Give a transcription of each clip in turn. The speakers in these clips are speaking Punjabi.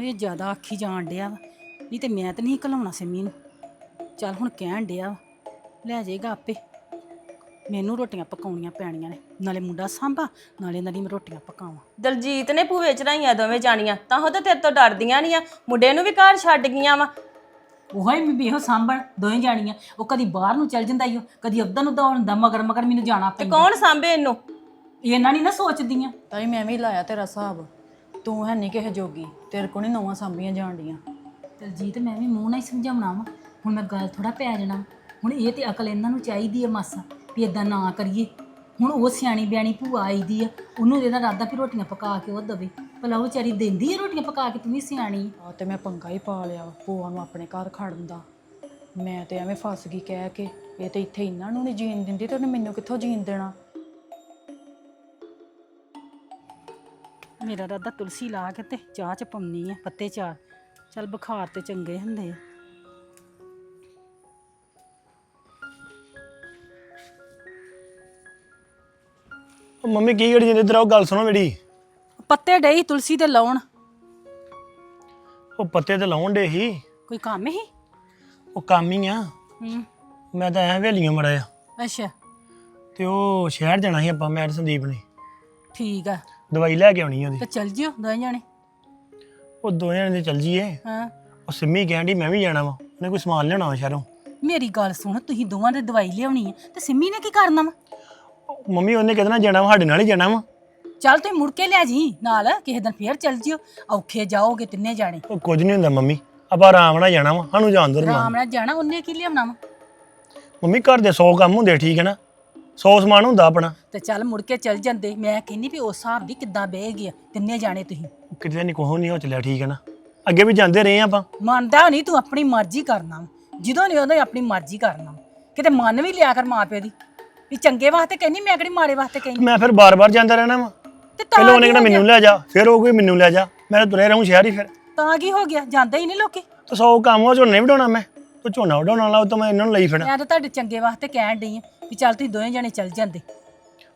ਹੁਣ ਇਹ ਜ਼ਿਆਦਾ ਆਖੀ ਜਾਣ ਡਿਆ ਵਾ। ਨਹੀਂ ਤੇ ਮੈਂ ਤਾਂ ਨਹੀਂ ਘਲਾਉਣਾ ਸਿੰਮੀ ਨੂੰ। ਚੱਲ ਹੁਣ ਕਹਿਣ ਡਿਆ ਵਾ। ਲੈ ਜਾਏਗਾ ਆਪੇ। ਮੈਨੂੰ ਰੋਟੀਆਂ ਪਕਾਉਣੀਆਂ ਪੈਣੀਆਂ ਨੇ। ਨਾਲੇ ਮੁੰਡਾ ਸਾਂਭਾ ਨਾਲੇ ਇਹਨਾਂ ਦੀ ਮੈਂ ਰੋਟੀਆਂ ਪਕਾਵਾਂ। ਦਲਜੀਤ ਨੇ ਭੂਵੇ ਚੜਾਈਆਂ ਦੋਵੇਂ ਜਾਣੀਆਂ। ਤਾਂ ਉਹ ਤਾਂ ਤੇਰੇ ਤੋਂ ਡਰਦੀਆਂ ਨਹੀਂ ਆ। ਮੁੰਡੇ ਨੂੰ ਵੀ ਘਰ ਛੱਡ ਗਈਆਂ ਵਾ। ਉਹ ਹੀ ਵੀ ਇਹੋ ਸਾਂਭਣ ਦੋਵੇਂ ਜਾਣੀਆਂ। ਉਹ ਕਦੀ ਬਾਹਰ ਨੂੰ ਚੱਲ ਜਾਂਦਾ ਈ ਉਹ ਕਦੀ ਉੱਧਰ ਨੂੰ ਦੌੜਦਾ ਮਗਰ ਮਗਰ ਮੈਨੂੰ ਜਾਣਾ ਤੇ ਪੈਂਦਾ। ਕੌਣ ਸਾਂਭੇ ਇਹਨੂੰ? ਇਹਨਾਂ ਨਹੀਂ ਨਾ ਸੋਚਦੀਆਂ। ਤਾਈ ਮੈਂ ਵੀ ਲਾਇਆ ਤੇਰਾ ਹਿਸਾਬ। ਤੂੰ ਹੈ ਨਹੀਂ ਕਿਸੇ ਜੋਗੀ ਤੇਰੇ ਕੋਲ ਨਹੀਂ ਨਵਾਂ ਸਾਂਭੀਆਂ ਜਾਣਦੀਆਂ ਦਲਜੀਤ ਮੈਂ ਵੀ ਮੂੰਹ ਨਾਲ ਹੀ ਸਮਝਾਉਣਾ ਵਾ। ਹੁਣ ਮੈਂ ਗੱਲ ਥੋੜਾ ਪੈ ਜਾਣਾ। ਹੁਣ ਇਹ ਤੇ ਅਕਲ ਇਹਨਾਂ ਨੂੰ ਚਾਹੀਦੀ ਹੈ ਮਾਸਾ ਵੀ ਇਦਾਂ ਨਾ ਕਰੀਏ। ਹੁਣ ਉਹ ਸਿਆਣੀ ਬਿਆਣੀ ਭੂਆ ਆਈ ਦੀ ਆ ਉਹਨੂੰ ਇਹਦਾ ਰਾਦਾ ਵੀ ਰੋਟੀਆਂ ਪਕਾ ਕੇ ਉਹ ਦਵੇ। ਭਲਾ ਉਹ ਵਿਚਾਰੀ ਦਿੰਦੀ ਹੈ ਰੋਟੀਆਂ ਪਕਾ ਕੇ ਤੂੰ ਵੀ ਸਿਆਣੀ। ਆ ਤੇ ਮੈਂ ਪੰਗਾ ਹੀ ਪਾ ਲਿਆ ਭੂਆ ਨੂੰ ਆਪਣੇ ਘਰ ਖੜਨ ਦਾ। ਮੈਂ ਤੇ ਐਵੇਂ ਫਸ ਗਈ ਕਹਿ ਕੇ ਇਹ ਤੇ ਇੱਥੇ ਇਹਨਾਂ ਨੂੰ ਨਹੀਂ ਜੀਣ ਦਿੰਦੀ ਤੇ ਉਹਨੇ ਮੈਨੂੰ ਕਿੱਥੋਂ ਜੀਣ ਦੇਣਾ? ਮੇਰਾ ਰਾਦਾ ਤੁਲਸੀ ਲਾ ਕੇ ਤੇ ਚਾਹ ਚ ਪਾਉਣੀ ਆ ਪੱਤੇ ਚਾਰ ਚੱਲ ਬੁਖਾਰ ਤੇ ਚੰਗੇ ਹੁੰਦੇ ਆ। ਉਹ ਮੰਮੀ ਕੀ ਕਰੀ ਜਾਂਦੇ? ਇਧਰ ਆਓ ਗੱਲ ਸੁਣੋ ਮੇਰੀ। ਪੱਤੇ ਡਈ ਤੁਲਸੀ ਤੇ ਲਾਉਣ। ਉਹ ਪੱਤੇ ਤੇ ਲਾਉਣ ਦੇ ਹੀ ਕੋਈ ਕੰਮ ਹੀ ਉਹ ਕੰਮ ਹੀ ਆ। ਹੂੰ। ਮੈਂ ਤਾਂ ਐ ਹਵੇਲੀਆਂ ਮੜਾ ਆ ਅੱਛਾ। ਤੇ ਉਹ ਸ਼ਹਿਰ ਜਾਣਾ ਸੀ ਆਪਾਂ ਮੈਂ ਤੇ ਸੰਦੀਪ ਨੇ। ਠੀਕ ਆ। ਦਵਾਈ ਲੈ ਕੇ ਆਉਣੀ ਉਹਦੀ। ਤੇ ਚੱਲ ਜਿਓ ਦੋਵੇਂ ਜਾਣੇ। ਉਹ ਦੋਵੇਂ ਜਣੇ ਚੱਲ ਜੀਏ। ਹਾਂ। ਉਹ ਸਿੰਮੀ ਕਹਿੰਦੀ ਮੈਂ ਵੀ ਜਾਣਾ ਵਾ। ਉਹਨੇ ਕੋਈ ਸਮਾਨ ਲਿਆਉਣਾ ਵਾ ਸ਼ਹਿਰੋਂ। ਮੇਰੀ ਗੱਲ ਸੁਣ ਤੁਸੀਂ ਦੋਵਾਂ ਦੇ ਦਵਾਈ ਲਿਆਉਣੀ ਹੈ ਤੇ ਸਿੰਮੀ ਨੇ ਕੀ ਕਰਨਾ ਵਾ? ਉਹ ਮੰਮੀ ਉਹਨੇ ਕਿਹਦੇ ਨਾਲ ਜਾਣਾ ਵਾ? ਸਾਡੇ ਨਾਲ ਹੀ ਜਾਣਾ ਵਾ। ਚੱਲ ਤੁਸੀਂ ਮੁੜ ਕੇ ਲਿਆ ਜੀ ਨਾਲ। ਕਿਸੇ ਦਿਨ ਫੇਰ ਚੱਲ ਜਿਓ। ਔਖੇ ਜਾਓਗੇ ਤਿੰਨੇ ਜਾਣੇ। ਉਹ ਕੁਝ ਨਹੀਂ ਹੁੰਦਾ ਮੰਮੀ। ਆਪਾਂ ਆਰਾਮ ਨਾਲ ਜਾਣਾ ਵਾ। ਸਾਨੂੰ ਜਾਣ ਦੋ ਆਰਾਮ ਨਾਲ ਜਾਣਾ ਉਹਨੇ ਕੀ ਲਿਆਉਣਾ ਵਾ? ਮੰਮੀ ਘਰ ਦੇ 100 ਕੰਮ ਹੁੰਦੇ ਠੀਕ ਹੈ ਨਾ? 100 ਸਮਾਨ ਹੁੰਦਾ ਆਪਣਾ। ਤੇ ਚੱਲ ਮੁੜ ਕੇ ਚੱਲ ਜਾਂਦੇ। ਮੈਂ ਕਹਿੰਨੀ ਵੀ ਉਸ ਹਿਸਾਬ ਦੀ ਕਿੱਦਾਂ ਬਹਿ ਗਿਆ ਤਿੰਨੇ ਜਾਣੇ ਤੁਸੀਂ। ਕਿਤੇ ਨਹੀਂ ਕੋਹ ਨਹੀਂ ਹੋ ਚੱਲਿਆ ਠੀਕ ਹੈ ਨਾ। ਅੱਗੇ ਵੀ ਜਾਂਦੇ ਰਹੇ ਆਪਾਂ। ਮੰਨਦਾ ਨਹੀਂ ਤੂੰ ਆਪਣੀ ਮਰਜ਼ੀ ਕਰਨਾ ਵਾ। ਜਦੋਂ ਨਹੀਂ ਉਹਦਾ ਆਪਣੀ ਮਰਜ਼ੀ ਕਰਨਾ ਵਾ। ਕਿਤੇ ਮੰਨ ਵੀ ਲਿਆ ਕਰ ਮਾਂ ਪਿਓ ਦੀ। ਵੀ ਚੰਗੇ ਵਾਸਤੇ ਕਹਿੰਨੀ ਮੈਂ ਕਿਹੜੀ ਮਾੜੇ ਵਾਸਤੇ ਕਹਿੰਨੀ ਮੈਂ ਫਿਰ ਬਾਰ-ਬਾਰ ਜਾਂਦਾ ਰਹਿਣਾ ਵਾ। ਤੇ ਤਾਂ ਪਹਿਲਾਂ ਉਹਨੇ ਕੀ ਹੋ? ਮੈਨੂੰ ਲੈ ਜਾ ਫਿਰ ਉਹ ਕੋਈ ਮੈਨੂੰ ਲੈ ਜਾ। ਮੈਂ ਤੁਰੇ ਰਹੂੰ ਸ਼ਹਿਰ ਹੀ ਫਿਰ। ਤਾਂ ਕੀ ਹੋ ਗਿਆ? ਜਾਂਦੇ ਹੀ ਨਹੀਂ ਲੋਕੀ। ਤੇ ਸੌ ਕੰਮ ਉਹ ਝੋਨੇ ਵਡਾਉਣਾ ਮੈਂ। ਤੂੰ ਝੋਨਾ ਵਡਾਉਣ ਵਾਲਾ ਉਹ ਤਾਂ ਮੈਂ ਇਹਨਾਂ ਨੂੰ ਲਈ ਫਿਰਾਂ ਮੈਂ ਤਾਂ ਤੁਹਾਡੇ ਚੰਗੇ ਵਾਸਤੇ ਕਹਿਣ ਡਈ ਆ। ਵੀ ਚੱਲ ਤੁਸੀਂ ਦੋਵੇਂ ਜਾਣੇ ਚੱਲ ਜਾਂਦੇ।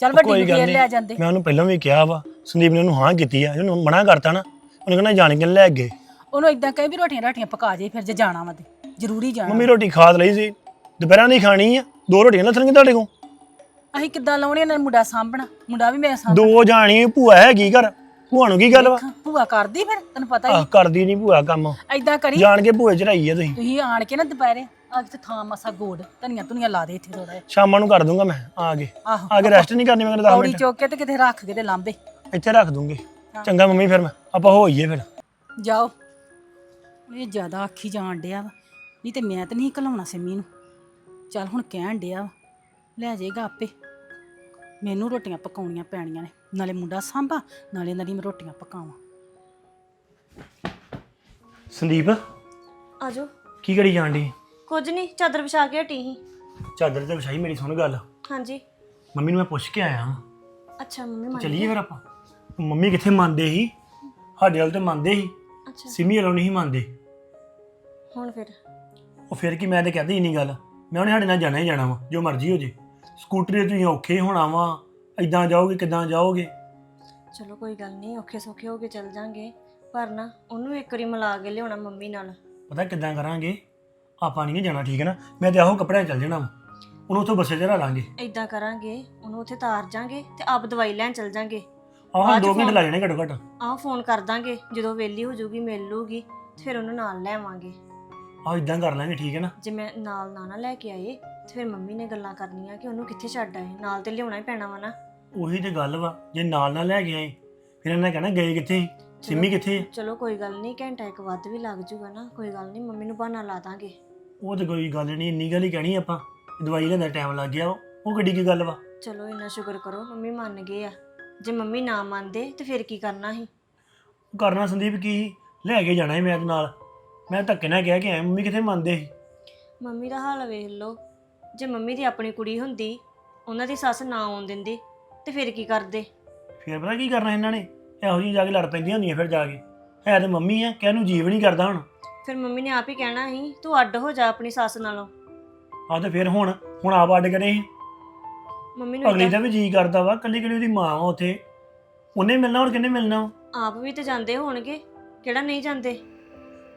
ਚੱਲ ਵੱਡੀ ਨੂੰ ਫੇਰ ਲੈ ਜਾਂਦੇ। ਮੈਂ ਉਹਨੂੰ ਪਹਿਲਾਂ ਵੀ ਕਿਹਾ ਵਾ ਸੰਦੀਪ ਨੇ ਉਹਨੂੰ ਹਾਂ ਕੀਤੀ ਆ ਉਹਨੂੰ ਮਨਾ ਕਰਤਾ ਨਾ ਉਹਨੇ ਕਹਿੰਦਾ ਜਾਣ ਕੇ ਲੈ ਗਏ। ਉਹਨੂੰ ਇਦਾਂ ਕਹੇ ਵੀ ਰੋਟੀਆਂ ਰਾਟੀਆਂ ਪਕਾ ਜੇ ਫਿਰ ਜੇ ਜਾਣਾ ਵਾ ਤੇ ਜ਼ਰੂਰੀ ਜਾਣਾ। ਮੰਮੀ ਰੋਟੀ ਖਾਦ ਲਈ ਸੀ ਦੁਪਹਿਰਾਂ ਦੀ ਖਾਣੀ ਆ ਦੋ ਰੋਟੀਆਂ ਲੱਥਣਗੀਆਂ ਤੁਹਾਡੇ ਕੋਲ? ਅਸੀਂ ਕਿੱਦਾਂ ਲਾਉਣੇ ਇਹਨਾਂ ਮੁੰਡਾ ਸਾਂਭਣਾ ਮੁੰਡਾ ਵੀ ਮੇਰਾ ਸਾਂਭ ਦੋ ਜਾਣੀ ਭੂਆ ਹੈਗੀ ਘਰ? ਭੂਆ ਨੂੰ ਕੀ ਗੱਲ ਵਾ? ਭੂਆ ਕਰਦੀ ਫਿਰ ਤੈਨੂੰ ਪਤਾ ਹੀ ਆਹ ਕਰਦੀ ਨਹੀਂ ਭੂਆ ਕੰਮ। ਐਦਾਂ ਕਰੀ। ਜਾਣ ਕੇ ਭੂਏ ਚੜਾਈ ਆ ਤੁਸੀਂ। ਤੁਸੀਂ ਆਣ ਕੇ ਨਾ ਦੁਪਹਿਰੇ ਆ ਕਿਤੇ ਥਾਂ ਮਸਾ ਗੋੜ ਧਨੀਆਂ ਧੁਨੀਆਂ ਲਾ ਦੇ ਇੱਥੇ ਥੋੜਾ ਜਿਹਾ। ਸ਼ਾਮਾਂ ਨੂੰ ਕਰ ਦੂੰਗਾ ਮੈਂ ਆ ਕੇ ਆਹੋ। ਆ ਕੇ ਰੈਸਟ ਨਹੀਂ ਕਰਨੀ ਮੈਂ 10 ਪੌੜੀ ਮਿੰਟ। ਚੁੱਕ ਕੇ ਤੇ ਕਿਤੇ ਰੱਖ ਕੇ ਤੇ ਲਾਂਬੇ। ਇੱਥੇ ਰੱਖ ਦੂੰਗੇ। ਚੰਗਾ ਮੰਮੀ ਫਿਰ ਮੈਂ ਆਪਾਂ ਹੋਈਏ ਫਿਰ। ਜਾਓ। ਇਹ ਜ਼ਿਆਦਾ ਆਖੀ ਜਾਣ ਡਿਆ ਵਾ। ਨਹੀਂ ਤੇ ਮੈਂ ਤਾਂ ਨਹੀਂ ਘਲਾਉਣਾ ਸਿੰਮੀ ਨੂੰ। ਚੱਲ ਹੁਣ ਕਹਿਣ ਡਿਆ ਵਾ। ਲੈ ਜਾਏਗਾ ਆਪੇ। ਮੈਨੂੰ ਰੋਟੀਆਂ ਪਕਾਉਣੀਆਂ ਪੈਣੀਆਂ ਨੇ। ਨਾਲੇ ਮੁੰਡਾ ਸਾਂਭਾ ਨਾਲੇ ਇਹਨਾਂ ਦੀ ਮੈਂ ਰੋਟੀਆਂ ਪਕਾਵਾਂ। ਸੰਦੀਪ? ਆਜੋ ਕੀ ਕਰੀ ਜਾਣ ਦੀ ਕੁਝ ਨਹੀਂ ਚਾਦਰ ਵਿਛਾ ਕੇ ਹਟੀ ਸੀ। ਚਾਦਰ ਤੇ ਵਿਛਾਈ ਮੇਰੀ ਸੁਣ ਗੱਲ। ਹਾਂਜੀ। ਮੰਮੀ ਨੂੰ ਮੈਂ ਪੁੱਛ ਕੇ ਆਇਆ ਹਾਂ ਅੱਛਾ ਮੰਮੀ ਮੰਨ ਚਲੀਏ ਫਿਰ ਆਪਾਂ। ਮੰਮੀ ਕਿੱਥੇ ਮੰਨਦੇ ਸੀ? ਸਾਡੇ ਵੱਲ ਤੇ ਮੰਨਦੇ ਸੀ। ਅੱਛਾ। ਸਿਮੀ ਵੱਲੋਂ ਨਹੀਂ ਮੰਨਦੇ। ਹੁਣ ਫਿਰ? ਉਹ ਫਿਰ ਕੀ ਮੈਂ ਤੇ ਕਹਦੀ ਨਹੀਂ ਗੱਲ। ਮੈਂ ਉਹਨੇ ਸਾਡੇ ਨਾਲ ਜਾਣਾ ਹੀ ਜਾਣਾ ਵਾ ਜੋ ਮਰਜ਼ੀ ਹੋ ਜੇ। ਸਕੂਟਰੀ ਤੇ ਤੁਸੀਂ ਔਖੇ ਹੋਣਾ ਵਾ। ਇਦਾਂ ਜਾਓਗੇ ਕਿਦਾਂ ਜਾਓਗੇ? ਚਲੋ ਕੋਈ ਗੱਲ ਨਹੀਂ ਔਖੇ ਸੌਖੇ ਹੋ ਕੇ ਚੱਲ ਜਾਾਂਗੇ। ਪਰ ਨਾ ਉਹਨੂੰ ਇੱਕ ਵਾਰੀ ਮਿਲਾ ਕੇ ਲਿਆਉਣਾ ਮੰਮੀ ਨਾਲ। ਪਤਾ ਕਿਦਾਂ ਕਰਾਂਗੇ? ਆਪਾਂ ਨਹੀਂ ਜਾਣਾ ਠੀਕ ਹੈ ਨਾ? ਮੈਂ ਤੇ ਆਹੋ ਕੱਪੜਿਆਂ 'ਚ ਚੱਲ ਜਾਣਾ ਵਾ। ਉਹਨੂੰ ਉੱਥੋਂ ਬੱਸੇ ਚੜਾ ਲਾਂਗੇ। ਇਦਾਂ ਕਰਾਂਗੇ ਉਹਨੂੰ ਉੱਥੇ ਤਾਰ ਜਾਾਂਗੇ ਤੇ ਆਪ ਦਵਾਈ ਲੈਣ ਚੱਲ ਜਾਾਂਗੇ। ਆਹ 'ਚ 2 ਘੰਟੇ ਫੋਨ- ਲੱਗ ਜਾਣੇ ਘੱਟੋ ਘੱਟ। ਆਹ ਫੋਨ ਕਰ ਦਾਂਗੇ ਜਦੋਂ ਵੇਲੀ ਹੋ ਜਾਊਗੀ ਮਿਲ ਲੂਗੀ ਤੇ ਫਿਰ ਉਹਨੂੰ ਨਾਲ ਲੈ ਆਵਾਂਗੇ। ਆਹ ਇਦਾਂ ਕਰ ਲਾਂਗੇ ਠੀਕ ਹੈ ਨਾ? ਜੇ ਮੈਂ ਨਾਲ ਨਾ ਨਾ ਲੈ ਕੇ ਆਏ ਤੇ ਫਿਰ ਮੰਮੀ ਨੇ ਗੱਲਾਂ ਕਰਨੀਆਂ ਕਿ ਉਹਨੂੰ ਕਿੱਥੇ ਛੱਡ ਆਏ? ਨਾਲ ਤੇ ਲਿਆਉਣਾ ਹੀ ਪੈਣਾ ਵਾ ਨਾ। ਉਹੀ ਤੇ ਗੱਲ ਵਾ ਜੇ ਨਾਲ ਨਾਲ ਲੈ ਕੇ ਆਏ ਫਿਰ ਇਹਨਾਂ ਨੇ ਕਹਿਣਾ ਗਏ ਕਿੱਥੇ? ਸੀ? ਸਿੰਮੀ ਕਿੱਥੇ ਆ? ਚਲੋ ਕੋਈ ਗੱਲ ਨਹੀਂ ਘੰਟਾ ਇੱਕ ਵੱਧ ਵੀ ਲੱਗ ਜੂਗਾ ਨਾ ਕੋਈ ਗੱਲ ਨਹੀਂ ਮੰਮੀ ਨੂੰ ਬਹਾਨਾ ਲਾ ਦਾਂਗੇ। ਉਹ ਤੇ ਕੋਈ ਗੱਲ ਨਹੀਂ ਇੰਨੀ ਗੱਲ ਹੀ ਕਹਿਣੀ ਆਪਾਂ। ਦਵਾਈ ਲੈਣ ਦਾ ਟਾਈਮ ਲੱਗ ਗਿਆ ਵਾ। ਉਹ ਗੱਡੀ ਕੀ ਗੱਲ ਵਾ? ਚਲੋ ਇੰਨਾ ਸ਼ੁਕਰ ਕਰੋ ਮੰਮੀ ਮੰਨ ਗਏ ਆ। ਜੇ ਮੰਮੀ ਨਾ ਮੰਨਦੇ ਤੇ ਫਿਰ ਕੀ ਕਰਨਾ ਸੀ? ਕਰਨਾ ਸੰਦੀਪ ਕੀ ਸੀ? ਲੈ ਕੇ ਜਾਣਾ ਸੀ ਮੈਂ ਤੇ ਨਾਲ। ਮੈਂ ਧੱਕੇ ਨਾਲ ਕਿਹਾ ਕਿ ਐ ਮੰਮੀ ਕਿੱਥੇ ਮੰਨਦੇ ਸੀ? ਮੰਮੀ ਦਾ ਹਾਲ ਵੇਖ ਲਓ। ਜੇ ਮੰਮੀ ਦੀ ਆਪਣੀ ਕੁੜੀ ਹੁੰਦੀ ਉਹਨਾਂ ਦੀ ਸੱਸ ਨਾ ਆਉਣ ਦਿੰਦੀ ਤੇ ਫਿਰ ਕੀ ਕਰਦੇ? ਫਿਰ ਪਤਾ ਕੀ ਕਰਨਾ ਇਹਨਾਂ ਨੇ? ਇਹੋ ਜਿਹੀ ਜਾ ਕੇ ਲੜ ਪੈਂਦੀਆਂ ਹੁੰਦੀਆਂ ਫਿਰ ਜਾ ਕੇ। ਹੈ ਤੇ ਮੰਮੀ ਆ ਕਹਿ ਨੂੰ ਜੀਵ ਨਹੀਂ ਕਰਦਾ ਹੁਣ। ਫਿਰ ਮੰਮੀ ਨੇ ਆਪ ਹੀ ਕਹਿਣਾ ਸੀ ਤੂੰ ਅੱਡ ਹੋ ਜਾ ਆਪਣੀ ਸੱਸ ਨਾਲੋਂ। ਆ ਤੇ ਫਿਰ ਹੁਣ ਹੁਣ ਆਪ ਅੱਡ ਕਰੇ। ਮੰਮੀ ਨੂੰ ਅਗਲੀ ਦਾ ਵੀ ਜੀ ਕਰਦਾ ਵਾ ਕੱਲੀ ਕੱਲੀ ਉਹਦੀ ਮਾਂ ਵਾ ਉੱਥੇ। ਉਹਨੇ ਮਿਲਣਾ ਹੋਰ ਕਿੰਨੇ ਮਿਲਣਾ? ਵਾ? ਆਪ ਵੀ ਤੇ ਜਾਂਦੇ ਹੋਣਗੇ ਕਿਹੜਾ ਨਹੀਂ ਜਾਂਦੇ?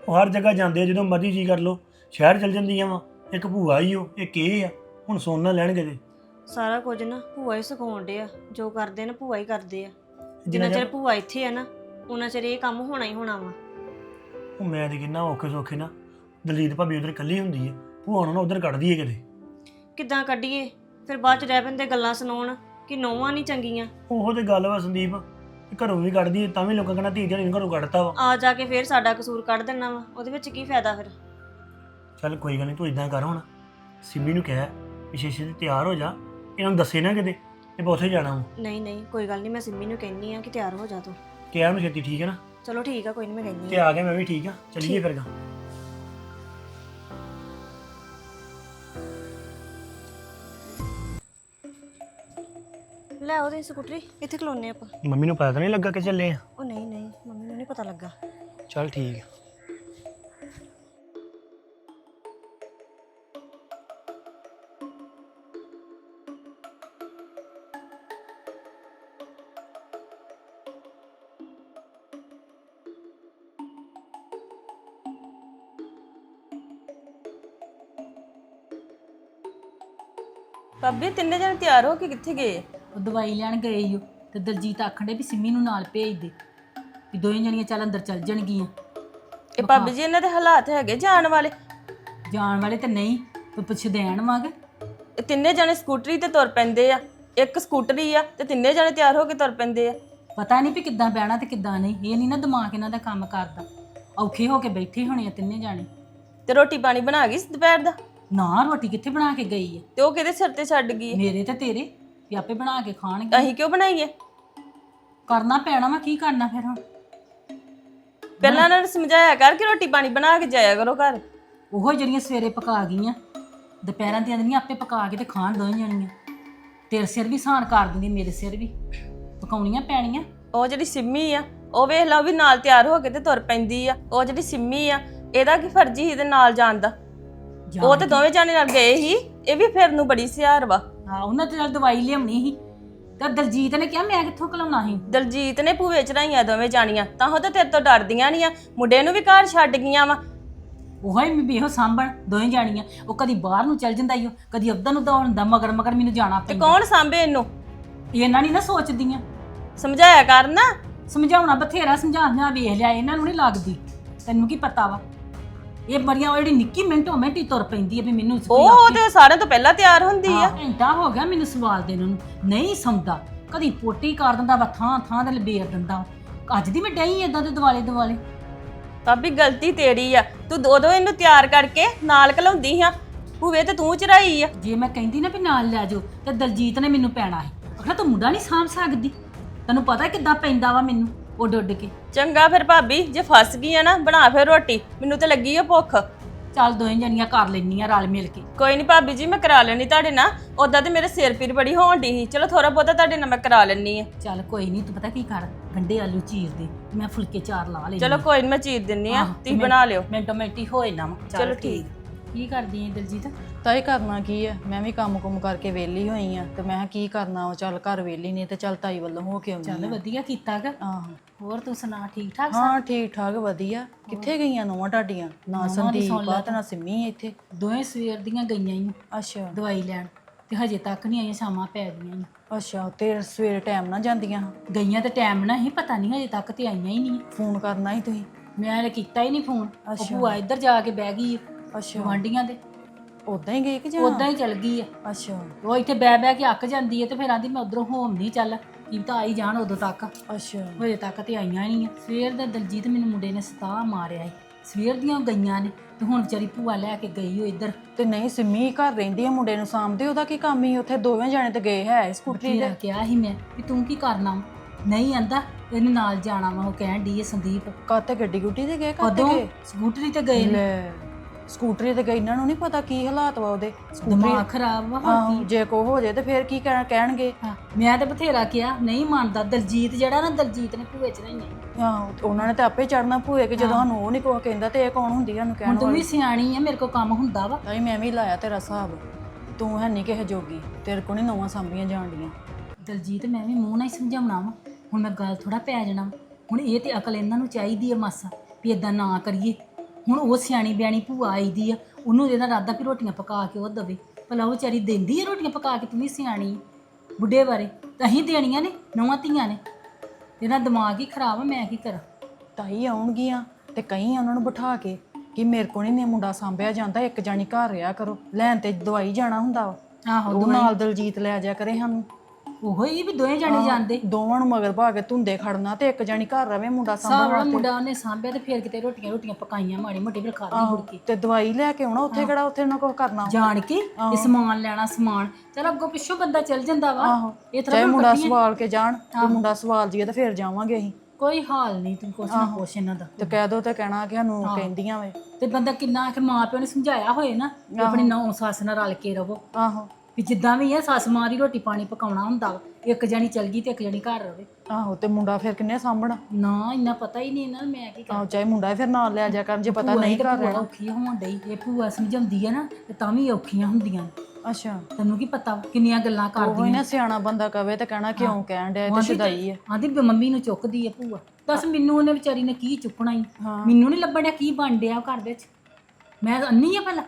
ਉਹ ਹਰ ਜਗ੍ਹਾ ਜਾਂਦੇ ਆ ਜਦੋਂ ਮਰਜ਼ੀ ਜੀ ਕਰ ਲੋ ਸ਼ਹਿਰ ਚਲ ਜਾਂਦੀਆਂ ਵਾ ਇੱਕ ਭੂਆ ਹੀ ਉਹ ਇੱਕ ਇਹ ਆ ਹੁਣ ਸੋਨ ਨਾ ਲੈਣਗੇ ਤੇ। ਸਾਰਾ ਕੁਝ ਨਾ ਭੂਆ ਹੀ ਸਿਖਾਉਣ ਡੇ ਆ ਜੋ ਕਰਦੇ ਨੇ ਭੂਆ ਹੀ ਕਰਦੇ ਆ। ਜਿੰਨਾ ਚਿਰ ਭੂਆ ਇੱਥੇ ਆ ਨਾ ਉਹਨਾਂ ਚਿਰ ਇਹ ਕੰਮ ਹੋਣਾ ਹੀ ਹੋਣਾ ਵਾ। ਉਹ ਮੈਂ ਤੇ ਕਿੰਨਾ ਔਖੇ ਸੌਖੇ ਨਾ ਦਲਜੀਤ ਭਾਬੀ ਉਧਰ ਇਕੱਲੀ ਹੁੰਦੀ ਹੈ ਭੂਆ ਉਹਨਾਂ ਨੂੰ ਉਧਰ ਕੱਢਦੀ ਹੈ ਕਿਤੇ। ਕਿੱਦਾਂ ਕੱਢੀਏ? ਫਿਰ ਬਾਅਦ ਚ ਰਹਿ ਪੈਂਦੇ ਗੱਲਾਂ ਸੁਣਾਉਣ ਕਿ ਨੌਵਾਂ ਨਹੀਂ ਚੰਗੀਆਂ। ਉਹੋ ਤੇ ਗੱਲ ਵਾ ਸੰਦੀਪ ਕਿ ਘਰੋਂ ਵੀ ਕੱਢਦੀ ਹੈ ਤਾਂ ਵੀ ਲੋਕਾਂ ਕਹਿੰਦਾ ਧੀ ਨੂੰ ਘਰੋਂ ਕੱਢਤਾ ਵਾ। ਆ ਜਾ ਕੇ ਫਿਰ ਸਾਡਾ ਕਸੂਰ ਕੱਢ ਦੇਣਾ ਵਾ ਉਹਦੇ ਵਿੱਚ ਕੀ ਫਾਇਦਾ ਫਿਰ? ਚੱਲ ਕੋਈ ਗੱਲ ਨਹੀਂ ਤੂੰ ਇਦਾਂ ਕਰ ਹੁਣ। ਸਿੰਮੀ ਨੂੰ ਕਹਿ ਵਿਸ਼ੇਸ਼ ਤੇ ਤਿਆਰ ਹੋ ਜਾ ਇਹਨਾਂ ਨੂੰ ਦੱਸੇ ਨਾ ਕਿਤੇ ਇਹ ਉੱਥੇ ਜਾਣਾ ਵਾ। ਨਹੀਂ ਨਹੀਂ ਕੋਈ ਗੱਲ ਨਹੀਂ ਮੈਂ ਸਿੰਮੀ ਨੂੰ ਕਹਿੰਨੀ ਆ ਕਿ ਤਿਆਰ ਹੋ ਜਾ ਤੂੰ। ਕਿਹਾ ਉਹਨੂੰ ਛੇਤੀ ਠੀਕ ਹੈ ਨਾ? ਚਲੋ ਠੀਕ ਆ ਕੋਈ ਨਹੀਂ ਮੈਂ ਤੇ ਕਹਿੰਨੀ ਆ। ਆ ਗਿਆ ਮੈਂ ਵੀ ਠੀਕ ਆ। ਚੱਲੀਏ ਫਿਰ ਗਾ। ਲੈ ਉਹਦੇ ਸਕੂਟਰੀ ਇੱਥੇ ਖਲੋਨੇ ਆਪਾਂ। ਮੰਮੀ ਨੂੰ ਪਤਾ ਤਾਂ ਨਹੀਂ ਲੱਗਾ ਕਿ ਚੱਲੇ ਆ? ਉਹ ਨਹੀਂ ਨਹੀਂ ਮੰਮੀ ਨੂੰ ਨਹੀਂ ਪਤਾ ਲੱਗਾ। ਚੱਲ ਠੀਕ ਆ। ਭਾਬੀ ਤਿੰਨੇ ਜਣੇ ਤਿਆਰ ਹੋ ਕੇ ਕਿੱਥੇ ਗਏ? ਉਹ ਦਵਾਈ ਲੈਣ ਗਏ ਈ ਓ ਤੇ ਦਲਜੀਤ ਆਖਣ ਡੇ ਵੀ ਸਿੰਮੀ ਨੂੰ ਨਾਲ ਭੇਜ ਦੇ ਵੀ ਦੋਵੇਂ ਜਣੀਆਂ ਚੱਲ ਅੰਦਰ ਚੱਲ ਜਾਣਗੀਆਂ। ਇਹ ਭਾਬੀ ਜੀ ਇਹਨਾਂ ਦੇ ਹਾਲਾਤ ਹੈਗੇ ਜਾਣ ਵਾਲੇ? ਜਾਣ ਵਾਲੇ ਤੇ ਨਹੀਂ ਤੇ ਪੁੱਛ ਦੇਣ ਵਾਂਗੇ। ਇਹ ਤਿੰਨੇ ਜਣੇ ਸਕੂਟਰੀ ਤੇ ਤੁਰ ਪੈਂਦੇ ਆ। ਇੱਕ ਸਕੂਟਰੀ ਆ ਤੇ ਤਿੰਨੇ ਜਣੇ ਤਿਆਰ ਹੋ ਕੇ ਤੁਰ ਪੈਂਦੇ ਆ। ਪਤਾ ਨਹੀਂ ਵੀ ਕਿੱਦਾਂ ਬਹਿਣਾ ਤੇ ਕਿੱਦਾਂ ਨਹੀਂ ਇਹ ਨਹੀਂ ਨਾ ਦਿਮਾਗ ਇਹਨਾਂ ਦਾ ਕੰਮ ਕਰਦਾ। ਔਖੇ ਹੋ ਕੇ ਬੈਠੇ ਹੋਣੇ ਆ ਤਿੰਨੇ ਜਾਣੇ। ਤੇ ਰੋਟੀ ਪਾਣੀ ਬਣਾ ਗਈ ਸੀ ਦੁਪਹਿਰ ਦਾ? ਨਾ ਰੋਟੀ ਕਿੱਥੇ ਬਣਾ ਕੇ ਗਈ ਹੈ ਤੇ ਉਹ ਕਿਹਦੇ ਸਿਰ ਤੇ ਛੱਡ ਗਈ ਹੈ? ਮੇਰੇ ਤੇ ਤੇਰੇ ਵੀ ਆਪੇ ਬਣਾ ਕੇ ਖਾਣਗੇ। ਅਸੀਂ ਕਿਉਂ ਬਣਾਈਏ ਕਰਨਾ ਪੈਣਾ ਵਾ ਕੀ ਕਰਨਾ ਫਿਰ ਹੁਣ? ਪਹਿਲਾਂ ਇਹਨਾਂ ਨੂੰ ਸਮਝਾਇਆ ਕਰ ਕਿ ਰੋਟੀ ਪਾਣੀ ਬਣਾ ਕੇ ਜਾਇਆ ਕਰੋ ਘਰ। ਉਹੋ ਜਿਹੜੀਆਂ ਸਵੇਰੇ ਪਕਾ ਗਈਆਂ ਦੁਪਹਿਰਾਂ ਦੀਆਂ ਦਿੰਦੀਆਂ ਆਪੇ ਪਕਾ ਕੇ ਤੇ ਖਾਣ ਦੋਵੇਂ ਜਣੀਆਂ। ਤੇਰੇ ਸਿਰ ਵੀ ਸਾਨ ਕਰ ਦਿੰਦੀ ਮੇਰੇ ਸਿਰ ਵੀ। ਪਕਾਉਣੀਆਂ ਪੈਣੀਆਂ। ਉਹ ਜਿਹੜੀ ਸਿੰਮੀ ਆ ਉਹ ਵੇਖ ਲਾ ਉਹ ਵੀ ਨਾਲ ਤਿਆਰ ਹੋ ਕੇ ਤੇ ਤੁਰ ਪੈਂਦੀ ਆ। ਉਹ ਜਿਹੜੀ ਸਿੰਮੀ ਆ ਇਹਦਾ ਕੀ ਫਰਜ਼ੀ ਸੀ ਇਹਦੇ ਨਾਲ ਜਾਣ ਦਾ? ਉਹ ਤੇ ਦੋਵੇਂ ਜਾਣੇ ਨਾਲ ਗਏ ਸੀ ਇਹ ਵੀ ਫਿਰ ਨੂੰ ਬੜੀ ਸਿਆਰ ਵਾ। ਹਾਂ ਉਹਨਾਂ ਤੇ ਨਾਲ ਦਵਾਈ ਲਿਆਉਣੀ ਸੀ। ਤਾਂ ਦਲਜੀਤ ਨੇ ਕਿਹਾ ਮੈਂ ਕਿੱਥੋਂ ਕਲਾਉਣਾ ਸੀ? ਦਲਜੀਤ ਨੇ ਭੂਵੇ ਚੜਾਈਆਂ ਦੋਵੇਂ ਜਾਣੀਆਂ ਤਾਂ ਉਹ ਤਾਂ ਤੇਰੇ ਤੋਂ ਡਰਦੀਆਂ ਨਹੀਂ ਆ ਮੁੰਡੇ ਨੂੰ ਵੀ ਘਰ ਛੱਡ ਗਈਆਂ ਵਾ। ਉਹੋ ਹੀ ਵੀ ਇਹੋ ਸਾਂਭਣ ਦੋਵੇਂ ਜਾਣੀਆਂ। ਉਹ ਕਦੀ ਬਾਹਰ ਨੂੰ ਚੱਲ ਜਾਂਦਾ ਈ ਓ, ਕਦੀ ਉੱਧਰ ਨੂੰ ਦੌੜਦਾ ਮਗਰ ਮਗਰ ਮੈਨੂੰ ਜਾਣਾ ਤੇ ਪੈਂਦਾ। ਕੌਣ ਸਾਂਭੇ ਇਹਨੂੰ? ਇਹਨਾਂ ਨਹੀਂ ਨਾ ਸੋਚਦੀਆਂ। ਸਮਝਾਇਆ ਕਰ ਨਾ। ਸਮਝਾਉਣਾ ਬਥੇਰਾ ਸਮਝਾਉਣਾ ਵੇਖ ਲਿਆ ਇਹਨਾਂ ਨੂੰ ਨਹੀਂ ਲੱਗਦੀ। ਤੈਨੂੰ ਕੀ ਪਤਾ ਵਾ? ਇਹ ਬੜੀਆਂ ਉਹ ਜਿਹੜੀ ਨਿੱਕੀ ਮਿੰਟੋ ਮਿੰਟ ਤੁਰ ਪੈਂਦੀ ਹੈ ਵੀ ਮੈਨੂੰ ਉਹ। ਤੇ ਸਾਰਿਆਂ ਤੋਂ ਪਹਿਲਾਂ ਤਿਆਰ ਹੁੰਦੀ ਆ। ਘੰਟਾ ਹੋ ਗਿਆ ਮੈਨੂੰ ਸਵਾਲ ਦੇਣ ਨੂੰ। ਨਹੀਂ ਸੌਂਦਾ। ਕਦੀ ਪੋਟੀ ਕਰ ਦਿੰਦਾ ਵਾ ਥਾਂ ਥਾਂ ਤੇ ਲਬੇੜ ਦਿੰਦਾ। ਅੱਜ ਦੀ ਮੈਂ ਡਈ ਇਦਾਂ ਦੇ ਦਿਵਾਲੇ ਦਿਵਾਲੇ। ਭਾਬੀ ਗਲਤੀ ਤੇਰੀ ਆ। ਤੂੰ ਦੋ ਦੋ ਇਹਨੂੰ ਤਿਆਰ ਕਰਕੇ ਨਾਲ ਘਲਾਉਂਦੀ ਆ। ਭੂਵੇ ਤੇ ਤੂੰ ਚੜਾਈ ਆ। ਜੇ ਮੈਂ ਕਹਿੰਦੀ ਨਾ ਵੀ ਨਾਲ ਲੈ ਜਾਓ ਤੇ ਦਲਜੀਤ ਨੇ ਮੈਨੂੰ ਪੈਣਾ ਸੀ। ਆਖਣਾ ਤੂੰ ਮੁੰਡਾ ਨਹੀਂ ਸਾਂਭ ਸਕਦੀ। ਤੈਨੂੰ ਪਤਾ ਕਿੱਦਾਂ ਪੈਂਦਾ ਵਾ ਮੈਨੂੰ। ਉੱਡ ਉੱਡ ਕੇ। ਚੰਗਾ ਫਿਰ ਭਾਬੀ ਜੇ ਫਸ ਗਈ ਆ ਨਾ ਬਣਾ ਫਿਰ ਰੋਟੀ। ਮੈਨੂੰ ਤੇ ਲੱਗੀ ਆ ਭੁੱਖ। ਚੱਲ ਦੋਵੇਂ ਜਣੀਆਂ ਕਰ ਲੈਣੀਆਂ ਰਲ ਮਿਲ ਕੇ। ਕੋਈ ਨਹੀਂ ਭਾਬੀ ਜੀ ਮੈਂ ਕਰਾ ਲੈਣੀ ਤੁਹਾਡੇ ਨਾਲ। ਉਦਾਂ ਤੇ ਮੇਰੇ ਸਿਰ ਪੀਰ ਬੜੀ ਹੋਣ ਡਈ ਸੀ। ਚਲੋ ਥੋੜਾ ਬਹੁਤਾ ਤੁਹਾਡੇ ਨਾਲ ਮੈਂ ਕਰਾ ਲੈਣੀ ਆ। ਚੱਲ ਕੋਈ ਨਹੀਂ ਤੂੰ ਪਤਾ ਕੀ ਕਰ? ਗੰਡੇ ਆਲੂ ਚੀਰ ਦੇ ਮੈਂ ਫੁਲਕੇ ਚਾਰ ਲਾ ਲੈਣੀ ਚਲੋ ਕੋਈ ਨੀ ਮੈਂ ਚੀਰ ਦਿੰਨੀ ਆ। ਤੁਸੀਂ ਬਣਾ ਲਿਓ। ਮਿੰਟੋ ਮਿੰਟ ਹੋਏ ਨਾ ਚਲੋ ਠੀਕ। ਕੀ ਕਰਦੀ ਹੈ ਦਿਲਜੀਤ? ਤਾਂ ਇਹ ਕਰਨਾ ਕੀ ਹੈ ਮੈਂ ਵੀ ਕੰਮ ਕੁਮ ਕਰਕੇ ਵਿਹਲੀ ਹੋਈ ਆ ਤੇ ਮੈਂ ਕਿਹਾ ਕੀ ਕਰਨਾ ਵਾ? ਚੱਲ ਘਰ ਵਿਹਲੀ ਨਹੀਂ ਤੇ ਚੱਲ ਤਾਈ ਵੱਲੋਂ ਹੋ ਕੇ ਆਉਂਦੀ ਚੱਲ ਆ। ਵਧੀਆ ਕੀਤਾ ਗਾ। ਆਹੋ। ਹੋਰ ਤੂੰ ਸੁਣਾ ਠੀਕ ਠਾਕ ਹਾਂ ਠੀਕ ਠਾਕ ਵਧੀਆ। ਕਿੱਥੇ ਗਈਆਂ ਨੋਆਂ ਤੁਹਾਡੀਆਂ? ਨਾ ਸੰਦੀਪ ਆ ਤੇ ਨਾ ਸਿੰਮੀ ਇੱਥੇ। ਦੋਵੇਂ ਸਵੇਰ ਦੀਆਂ ਗਈਆਂ ਈ ਅੱਛਾ। ਦਵਾਈ ਲੈਣ। ਤੇ ਹਜੇ ਤੱਕ ਨਹੀਂ ਆਈਆਂ ਸ਼ਾਮਾਂ ਪੈ ਗਈਆਂ ਈ। ਅੱਛਾ ਤੇ ਸਵੇਰੇ ਟਾਈਮ ਨਾਲ ਜਾਂਦੀਆਂ ਗਈਆਂ ਤੇ ਟਾਈਮ ਨਾਲ ਹੀ ਪਤਾ ਨਹੀਂ ਹਜੇ ਤੱਕ ਤੇ ਆਈਆਂ ਹੀ ਨਹੀਂ ਫੋਨ ਕਰਨਾ ਹੀ ਤੁਸੀਂ? ਮੈਂ ਨੇ ਕੀਤਾ ਹੀ ਨਹੀਂ ਫੋਨ। ਉਹ ਅੱਛਾ। ਭੂਆ ਇੱਧਰ ਜਾ ਕੇ ਬਹਿ ਗਈ ਅੱਛਾ। ਗਵਾਂਡੀਆਂ ਦੇ। ਉਦਾਂ ਹੀ ਗਏ ਕਿ ਜਾਂ? ਉਦਾਂ ਹੀ ਚਲ ਗਈ ਆ। ਅੱਛਾ। ਉਹ ਇੱਥੇ ਬਹਿ ਬਹਿ ਕੇ ਅੱਕ ਜਾਂਦੀ ਹੈ ਤੇ ਫਿਰ ਆਂਦੀ ਮੈਂ ਉਧਰੋਂ ਹੋਮ ਨਹੀਂ ਚੱਲ। ਕੀ ਤਾਂ ਆਈ ਜਾਣ ਉਦੋਂ ਤੱਕ। ਅੱਛਾ। ਹਜੇ ਤੱਕ ਤੇ ਆਈਆਂ ਹੀ ਨਹੀਂ ਆ। ਸਵੇਰ ਦਾ ਦਲਜੀਤ ਮੈਨੂੰ ਮੁੰਡੇ ਨੇ ਸਤਾ ਮਾਰਿਆ ਏ। ਸਵੇਰ ਦੀਆਂ ਗਈਆਂ ਨੇ ਤੇ ਹੁਣ ਵਿਚਾਰੀ ਭੂਆ ਲੈ ਕੇ ਗਈ ਉਹ ਇੱਧਰ। ਤੇ ਨਹੀਂ ਸਿੰਮੀ ਘਰ ਰਹਿੰਦੀ ਆ ਮੁੰਡੇ ਨੂੰ ਸਾਂਭਦੇ ਉਹਦਾ ਕੀ ਕੰਮ ਹੀ ਉੱਥੇ ਦੋਵੇਂ ਜਾਣੇ ਤੇ ਗਏ ਹੈ ਸਕੂਟਰੀ ਬਥੇਰਾ ਤੇ। ਕਿਹਾ ਸੀ ਮੈਂ ਵੀ ਤੂੰ ਕੀ ਕਰਨਾ ਵਾ? ਨਹੀਂ ਆਂਦਾ ਇਹਨੇ ਨਾਲ ਜਾਣਾ ਵਾ ਉਹ ਕਹਿਣ ਦੀ ਏ ਸੰਦੀਪ। ਕਾਤੇ ਗੱਡੀ ਗੁੱਡੀ ਤੇ ਗਏ ਕਾਤੇ ਕਦੋਂ ਗਏ? ਸਕੂਟਰੀ ਤੇ ਗਏ ਨੇ। ਲੈ। ਸਕੂਟਰੀ ਤੇ ਗਏ ਇਹਨਾਂ ਨੂੰ ਨਹੀਂ ਪਤਾ ਕੀ ਹਾਲਾਤ ਵਾ ਉਹਦੇ। ਦਿਮਾਗ ਖਰਾਬ ਵਾ ਹੋਰ ਆਹੋ ਜੇ ਕੋ ਹੋ ਜੇ ਤੇ ਫੇਰ ਕੀ ਕਹਿ- ਕਹਿਣਗੇ? ਹਾਂ, ਮੈਂ ਤੇ ਬਥੇਰਾ ਕਿਹਾ ਨਹੀਂ ਮੰਨਦਾ ਦਲਜੀਤ ਜਿਹੜਾ ਨਾ ਦਲਜੀਤ ਨੇ ਭੂਏ ਚ ਨਹੀਂ ਆਹੋ ਤੇ ਉਹਨਾਂ ਨੇ ਤਾਂ ਆਪੇ ਚੜਨਾ ਭੂਏ ਕਿ ਜਦੋਂ ਸਾਨੂੰ ਉਹ ਨਹੀਂ ਕੋ ਕਹਿੰਦਾ ਤੇ ਇਹ ਕੌਣ ਹੁੰਦੀ ਸਾਨੂੰ ਹੁਣ ਕਹਿਣ ਤੂੰ ਵਾਲੀ? ਵੀ ਸਿਆਣੀ ਆ ਮੇਰੇ ਕੋ ਕੰਮ ਹੁੰਦਾ ਵਾ। ਤਾਂ ਹੀ ਮੈਂ ਵੀ ਲਾਇਆ ਤੇਰਾ ਹਿਸਾਬ। ਤੂੰ ਹੈ ਨਹੀਂ ਕਿਸੇ ਜੋਗੀ ਤੇਰੇ ਕੋ ਨਹੀਂ ਨਵਾਂ ਸਾਂਭੀਆਂ ਜਾਣਦੀਆਂ ਦਲਜੀਤ ਮੈਂ ਵੀ ਮੂੰਹ ਨਾਲ ਹੀ ਸਮਝਾਉਣਾ ਵਾ। ਹੁਣ ਮੈਂ ਗੱਲ ਥੋੜਾ ਪੈ ਜਾਣਾ ਵਾ। ਹੁਣ ਇਹ ਤੇ ਅਕਲ ਇਹਨਾਂ ਨੂੰ ਚਾਹੀਦੀ ਹੈ ਮਾਸਾ ਵੀ ਇਦਾਂ ਨਾ ਕਰੀਏ। ਹੁਣ ਉਹ ਸਿਆਣੀ ਬਿਆਣੀ ਭੂਆ ਆਈ ਦੀ ਆ ਉਹਨੂੰ ਇਹਦਾ ਇਰਾਦਾ ਵੀ ਰੋਟੀਆਂ ਪਕਾ ਕੇ ਉਹ ਦਵੇ। ਭਲਾ ਉਹ ਵਿਚਾਰੀ ਦਿੰਦੀ ਆ ਰੋਟੀਆਂ ਪਕਾ ਕੇ ਤੂੰ ਵੀ ਸਿਆਣੀ ਆ। ਬੁੱਢੇ ਬਾਰੇ। ਤਾਂ ਅਸੀਂ ਦੇਣੀਆਂ ਨੇ ਨਵਾਂ ਧੀਆਂ ਨੇ। ਇਹਦਾ ਦਿਮਾਗ ਹੀ ਖਰਾਬ ਆ ਮੈਂ ਕੀ ਕਰਾਂ? ਤਾਈ ਆਉਣਗੀਆਂ ਤੇ ਕਈ ਉਹਨਾਂ ਨੂੰ ਬਿਠਾ ਕੇ ਕਿ ਮੇਰੇ ਕੋਲ ਨਹੀਂ ਮੁੰਡਾ ਸਾਂਭਿਆ ਜਾਂਦਾ ਇੱਕ ਜਾਣੀ ਘਰ ਰਿਹਾ ਕਰੋ ਲੈਣ ਤੇ ਦਵਾਈ ਜਾਣਾ ਹੁੰਦਾ ਵਾ। ਆਹੋ ਉਹ ਨਾਲ ਦਲਜੀਤ ਲੈ ਜਾ ਕਰੇ ਸਾਨੂੰ। ਉਹੋ ਹੀ ਵੀ ਦੋਵੇਂ ਜਾਣੇ ਜਾਂਦੇ। ਦੋਵਾਂ ਨੂੰ ਮਗਰ ਭਾ ਕੇ ਧੁੰਦੇ ਖੜਨਾ ਤੇ ਇੱਕ ਜਾਣੀ ਘਰ ਰਵੇ ਮੁੰਡਾ ਸਾਂਭਣ ਵਾਲਾ ਮੁੰਡਾ ਉਹਨੇ ਸਾਂਭਿਆ ਤੇ ਫਿਰ ਕਿਤੇ ਰੋਟੀਆਂ ਰੋਟੀਆਂ ਪਕਾਈਆਂ ਮਾੜੀ ਮੋਟੀ ਫਿਰ ਖਾ ਲਈ ਮੁੜ ਕੇ ਤੇ ਦਵਾਈ ਲੈ ਕੇ ਆਉਣਾ ਉੱਥੇ ਕਿਹੜਾ ਉੱਥੇ ਨਾ ਕੁਝ ਕਰਨਾ। ਜਾਣ ਕੇ ਇਹ ਸਮਾਨ ਲੈਣਾ ਸਮਾਨ। ਚਲ ਅੱਗੋਂ ਪਿੱਛੋਂ ਬੰਦਾ ਚੱਲ ਜਾਂਦਾ ਵਾ। ਇਹ ਚਾਹੇ ਤਰ੍ਹਾਂ ਮੁੰਡਾ ਸਵਾਲ ਕੇ ਜਾਣ ਤੇ ਮੁੰਡਾ ਸਵਾਲ ਜੀਏ ਤੇ ਫਿਰ ਜਾਵਾਂਗੇ ਅਸੀਂ। ਕੋਈ ਹਾਲ ਨਹੀਂ ਤੂੰ ਕੁਛ ਨਾ ਪੁੱਛ ਇਹਨਾਂ ਦਾ। ਤੇ ਕਹਿ ਦੋ ਤੇ ਕਹਿਣਾ ਕਿ ਸਾਨੂੰ ਕਹਿੰਦੀਆਂ ਵੇ। ਤੇ ਬੰਦਾ ਕਿੰਨਾ ਆਖਰ ਮਾਂ ਪਿਓ ਨੇ ਸਮਝਾਇਆ ਹੋਏ ਨਾ ਵੀ ਆਪਣੀ ਨੌ ਸੱਸ ਨਾਲ ਰਲ ਕੇ ਰਹੋ ਆਹੋ। ਵੀ ਜਿੱਦਾਂ ਵੀ ਆ ਸੱਸ ਮਾਂ ਦੀ ਰੋਟੀ ਪਾਣੀ ਪਕਾਉਣਾ ਹੁੰਦਾ ਵਾ ਇੱਕ ਜਣੀ ਚੱਲ ਗਈ ਤੇ ਇੱਕ ਜਣੀ ਘਰ ਰਵੇ। ਆਹੋ ਤੇ ਮੁੰਡਾ ਫਿਰ ਕਿੰਨੇ ਸਾਂਭਣਾ? ਨਾ ਇੰਨਾ ਪਤਾ ਹੀ ਨਹੀਂ ਇਹਨਾਂ ਨੂੰ ਮੈਂ ਕੀ ਕਰਾਂ। ਆਹੋ ਚਾਹੇ ਮੁੰਡਾ ਫਿਰ ਨਾਲ ਲਿਆ ਜਾ ਕਰ ਜੇ ਪਤਾ ਭੂਆ ਨਹੀਂ ਹੀ ਤੇ ਭੂਆ ਰਹਿਣਾ। ਔਖੀ ਹੋਣ ਡਈ ਇਹ ਭੂਆ ਸਮਝਾਉਂਦੀ ਆ ਨਾ ਤੇ ਤਾਂ ਵੀ ਔਖੀਆਂ ਹੁੰਦੀਆਂ ਨੇ। ਅੱਛਾ। ਤੈਨੂੰ ਕੀ ਪਤਾ ਕਿੰਨੀਆਂ ਗੱਲਾਂ ਉਹ ਕਰਦੀ ਹੀ ਨਾ ਸਿਆਣਾ ਬੰਦਾ ਕਵੇ ਤੇ ਕਹਿਣਾ ਕਿਉਂ ਕਹਿਣ ਡਿਆ ਇਹ ਤਾਂ ਸ਼ਦਾਈ ਹੈ ਆਂਦੀ ਵੀ ਮੰਮੀ ਨੂੰ ਚੁੱਕਦੀ ਆ ਭੂਆ। ਦੱਸ ਮੈਨੂੰ ਉਹਨੇ ਵਿਚਾਰੀ ਨੇ ਕੀ ਚੁੱਕਣਾ ਈ। ਮੈਨੂੰ ਨਹੀਂ ਲੱਭਣ ਡਿਆ ਕੀ ਬਣ ਡਿਆ ਘਰ ਵਿੱਚ। ਮੈਂ ਅੰਨੀ ਆ ਪਹਿਲਾਂ।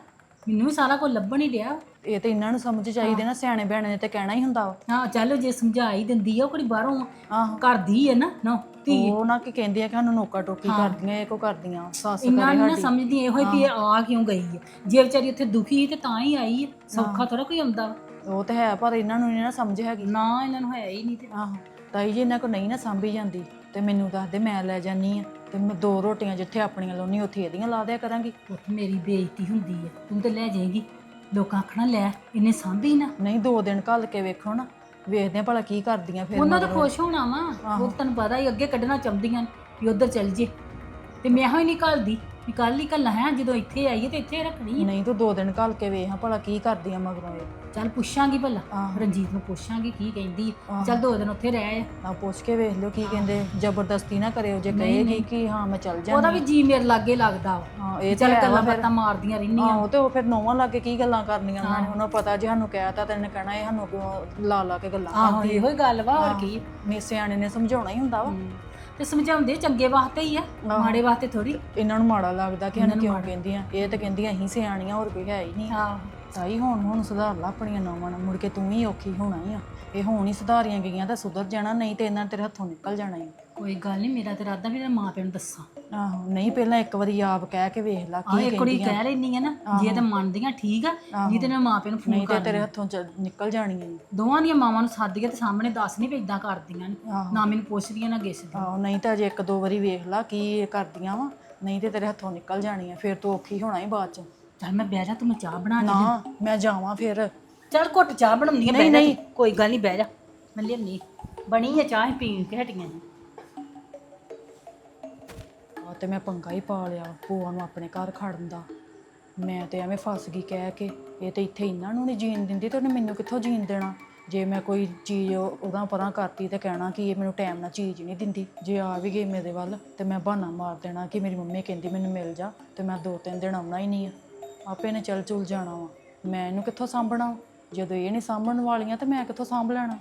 ਮੈਨੂੰ ਵੀ ਸਾਰਾ ਕੁਝ ਲੱਭਣ ਹੀ ਡਿਆ। ਇਹ ਤੇ ਇਹਨਾਂ ਨੂੰ ਸਮਝ ਚਾਹੀਦੀ ਨਾ ਸਿਆਣੇ ਬਿਆਣੇ ਨੇ ਤੇ ਕਹਿਣਾ ਹੀ ਹੁੰਦਾ ਵਾ। ਹਾਂ ਚੱਲ ਜੇ ਸਮਝਾ ਹੀ ਦਿੰਦੀ ਆ ਉਹ ਕਿਹੜੀ ਬਾਹਰੋਂ ਆਹੋ। ਕਰਦੀ ਆ ਨਾ ਨਾ ਧੀ। ਉਹ ਨਾ ਕੀ ਕਹਿੰਦੀ ਆ ਕਿ ਸਾਨੂੰ ਨੋਕਾ ਟੋਕੀ ਕਰਦੀਆਂ ਇਹ ਕੋ ਕਰਦੀਆਂ ਸੱਸ ਕਰੇ ਨੀ ਸਮਝਦੀ ਇਹੋ ਹੀ ਵੀ ਇਹ ਆ ਕਿਉਂ ਗਈ ਆ? ਜੇ ਵਿਚਾਰੀ ਉੱਥੇ ਦੁਖੀ ਤੇ ਤਾਂ ਹੀ ਆਈ ਆ ਸੌਖਾ ਥੋੜਾ ਕੋਈ ਆਉਂਦਾ। ਵਾ। ਉਹ ਤੇ ਹੈ ਪਰ ਇਹਨਾਂ ਨੂੰ ਨਹੀਂ ਨਾ ਸਮਝ ਹੈਗੀ। ਨਾ ਇਹਨਾਂ ਨੂੰ ਹੈ ਹੀ ਨਹੀਂ ਤੇ। ਆਹੋ ਤਾਈ ਜੀ ਇਹਨਾਂ ਕੋ ਨਹੀਂ ਨਾ ਸਾਂਭੀ ਜਾਂਦੀ। ਤੇ ਮੈਨੂੰ ਦੱਸ ਦੇ ਮੈਂ ਲੈ ਜਾਨੀ ਆ। ਤੇ ਮੈਂ ਦੋ ਰੋਟੀਆਂ ਜਿੱਥੇ ਆਪਣੀਆਂ ਲਾਉਣੀ ਉੱਥੇ ਇਹਦੀਆਂ ਲਾ ਦਿਆ ਕਰਾਂਗੀ। ਉੱਥੇ ਮੇਰੀ ਬੇਇੱਜ਼ਤੀ ਹੁੰਦੀ ਆ। ਤੂੰ ਤੇ ਲੈ ਜਾਏਗੀ। ਲੋਕਾਂ ਆਖਣਾ ਲੈ ਇਹਨੇ ਸਾਂਭੀ ਨਾ। ਨਹੀਂ ਦੋ ਦਿਨ ਘੱਲ ਕੇ ਵੇਖੋ ਨਾ। ਵੇਖਦੇ ਆ ਭਲਾ ਕੀ ਕਰਦੀਆਂ ਫਿਰ ਉਹਨਾਂ ਤਾਂ ਖੁਸ਼ ਹੋਣਾ ਵਾ। ਉਹ ਤੈਨੂੰ ਪਤਾ ਹੀ ਅੱਗੇ ਕੱਢਣਾ ਚਾਹੁੰਦੀਆਂ ਨੇ ਵੀ ਉਧਰ ਚੱਲ ਜੇ। ਤੇ ਮੈਂ ਹੋਈ ਨਹੀਂ ਘੱਲਦੀ। ਵੀ ਕੱਲ ਹੀ ਘੱਲਣਾ ਹੈ ਜਦੋਂ ਇੱਥੇ ਆਈਏ ਤੇ ਇੱਥੇ ਰੱਖਣੀ ਨਹੀਂ ਤੂੰ ਦੋ ਦਿਨ ਘੱਲ ਕੇ ਵੇਖ ਭਲਾ ਕੀ ਕਰਦੀਆਂ ਮਗਰੋਂ ਇਹ। ਚੱਲ ਪੁੱਛਾਂਗੀ ਭਲਾ। ਆਹੋ। ਰਣਜੀਤ ਨੂੰ ਪੁੱਛਾਂਗੀ ਕੀ ਕਹਿੰਦੀ ਆ। ਚੱਲ ਦੋ ਦਿਨ ਉੱਥੇ ਰਹਿ ਆ। ਨਾ ਪੁੱਛ ਕੇ ਵੇਖ ਲਿਓ ਕੀ ਕਹਿੰਦੇ। ਜ਼ਬਰਦਸਤੀ ਨਾ ਕਰਿਓ ਜੇ ਕਹੇਗੀ ਕਿ ਹਾਂ ਮੈਂ ਚੱਲ ਉਹਦਾ ਜਾਂਦੀ ਵੀ ਜੀ ਮੇਰੇ ਲਾਗੇ ਲੱਗਦਾ ਵਾ। ਹਾਂ ਇਹ ਚੱਲ ਗੱਲਾਂ ਬਾਤਾਂ ਮਾਰਦੀਆਂ ਰਹਿੰਦੀਆਂ। ਆਹੋ ਤੇ ਉਹ ਫਿਰ ਨੌਵਾਂ ਲੱਗੇ ਕੀ ਗੱਲਾਂ ਕਰਨੀਆਂ ਉਹਨਾਂ ਨੇ? ਉਹਨਾਂ ਨੂੰ ਪਤਾ ਜੇ ਸਾਨੂੰ ਕਹਿਤਾ ਤੇ ਇਹਨੇ ਕਹਿਣਾ ਇਹ ਸਾਨੂੰ ਕਿਉਂ ਲਾ ਲਾ ਕੇ ਗੱਲਾਂ ਆਹੋ ਇਹੋ ਹੀ ਗੱਲ ਵਾ ਹੋਰ ਕੀ? ਮੇ ਸਿਆਣੇ ਨੇ ਸਮਝਾਉਣਾ ਹੀ ਹੁੰਦਾ ਵਾ। ਤੇ ਸਮਝਾਉਂਦੇ ਚੰਗੇ ਵਾਸਤੇ ਹੀ ਆ ਮਾੜੇ ਵਾਸਤੇ ਥੋੜੀ ਇਹਨਾਂ ਨੂੰ ਮਾੜਾ ਲੱਗਦਾ ਕਿ ਹਨ ਕਿਉਂ ਕਹਿੰਦੀਆਂ ਇਹ ਤਾਂ ਕਹਿੰਦੀਆਂ ਅਸੀਂ ਸਿਆਣੀਆਂ ਹੋਰ ਕੋਈ ਹੈ ਹੀ ਨਹੀਂ। ਹਾਂ। ਤਾਈ ਹੁਣ ਹੁਣ ਸੁਧਾਰ ਲਾ ਆਪਣੀਆਂ ਨੌਵਾਂ ਨੂੰ ਮੁੜ ਕੇ ਤੂੰ ਹੀ ਔਖੀ ਹੋਣਾ ਹੀ ਆ। ਇਹ ਹੁਣ ਹੀ ਸੁਧਾਰੀਆਂ ਗਈਆਂ ਤਾਂ ਸੁਧਰ ਜਾਣਾ ਨਹੀਂ ਤੇ ਇਹਨਾਂ ਤੇਰੇ ਹੱਥੋਂ ਨਿਕਲ ਜਾਣਾ ਹੀ। ਕੋਈ ਗੱਲ ਨਹੀਂ ਮੇਰਾ ਤੇ ਇਰਾਦਾ ਵੀ ਮੈਂ ਮਾਂ ਪਿਓ ਨੂੰ ਦੱਸਾਂ। ਆਹੋ ਨਹੀਂ ਪਹਿਲਾਂ ਇੱਕ ਵਾਰੀ ਆਪ ਕਹਿ ਕੇ ਵੇਖ ਲਾ ਆਹ ਕੀ ਇੱਕ ਕੁੜੀ ਕਹਿ ਲੈਣੀ ਆ ਨਾ ਜੇ ਤੇ ਮੰਨਦੀਆਂ ਠੀਕ ਆ ਨਹੀਂ ਤੇ ਮੈਂ ਮਾਂ ਪਿਓ ਨੂੰ ਫੋਨ ਨਹੀਂ ਤੇ ਕਰ ਤੇਰੇ ਹੱਥੋਂ ਨਿਕਲ ਜਾਣੀਆਂ ਈ। ਦੋਵਾਂ ਦੀਆਂ ਮਾਵਾਂ ਨੂੰ ਸੱਦ ਕੇ ਤੇ ਸਾਹਮਣੇ ਦੱਸ ਨਹੀਂ ਵੀ ਇਦਾਂ ਕਰਦੀਆਂ ਨੇ ਆਹੋ। ਨਾ ਮੈਨੂੰ ਪੁੱਛਦੀਆਂ ਨਾ ਗਿੱਛਦੀਆਂ ਆਹੋ ਨਹੀਂ ਤਾਂ ਜੇ ਇੱਕ ਦੋ ਵਾਰੀ ਵੇਖ ਲਾ ਕੀ ਇਹ ਕਰਦੀਆਂ ਵਾ ਨਹੀਂ ਤੇ ਤੇਰੇ ਹੱਥੋਂ ਨਿਕਲ ਜਾਣੀਆਂ ਫਿਰ ਤੂੰ ਔਖੀ ਹੋਣਾ ਹੀ ਬਾਅਦ ਚ। ਚੱਲ ਮੈਂ ਬਹਿ ਜਾ ਤੂੰ ਮੈਂ ਚਾਹ ਬਣਾ ਕੇ ਨਾ ਮੈਂ ਜਾਵਾਂ ਫਿਰ। ਚੱਲ ਘੁੱਟ ਚਾਹ ਆ ਬਹਿ ਜਾ ਤੂੰ। ਕੋਈ ਗੱਲ ਨਹੀਂ ਬਹਿ ਜਾ। ਮੈਂ ਲਿਆਨੀ ਬਣੀ ਆ ਚਾਹ ਹੀ ਪੀਣ ਕੇ ਹਟੀਆਂ ਨੇ ਆ ਤੇ ਮੈਂ ਪੰਗਾ ਹੀ ਪਾ ਲਿਆ ਭੂਆ ਨੂੰ ਆਪਣੇ ਘਰ ਖੜਨ ਦਾ। ਮੈਂ ਤੇ ਐਵੇਂ ਫਸ ਗਈ ਕਹਿ ਕੇ। ਇਹ ਤੇ ਇੱਥੇ ਇਹਨਾਂ ਨੂੰ ਨਹੀਂ ਜੀਣ ਦਿੰਦੀ ਤੇ ਉਹਨੇ ਮੈਨੂੰ ਕਿੱਥੋਂ ਜੀਣ ਦੇਣਾ? ਜੇ ਮੈਂ ਕੋਈ ਚੀਜ਼ ਉਹ- ਉਹਦਾ ਪਰਾਂ ਕਰਤੀ ਤੇ ਕਹਿਣਾ ਕਿ ਇਹ ਮੈਨੂੰ ਟਾਈਮ ਨਾਲ ਚੀਜ਼ ਨਹੀਂ ਦਿੰਦੀ ਜੇ ਆ ਵੀ ਗਈ ਮੇਰੇ ਵੱਲ ਤੇ ਮੈਂ ਬਹਾਨਾ ਮਾਰ ਦੇਣਾ ਕਿ ਮੇਰੀ ਮੰਮੀ ਕਹਿੰਦੀ ਮੈਨੂੰ ਮਿਲ ਜਾ ਤੇ ਮੈਂ ਦੋ ਤਿੰਨ ਦਿਨ ਆਉਣਾ ਹੀ ਨਹੀਂ ਆ। ਆਪੇ ਨੇ ਚੱਲ ਚੁਲ ਜਾਣਾ ਵਾ। ਮੈਂ ਇਹਨੂੰ ਕਿੱਥੋਂ ਸਾਂਭਣਾ? ਜਦੋਂ ਇਹ ਨਹੀਂ ਸਾਂਭਣ ਵਾਲੀਆਂ, ਤੇ ਮੈਂ ਕਿੱਥੋਂ ਸਾਂਭ ਲੈਣਾ?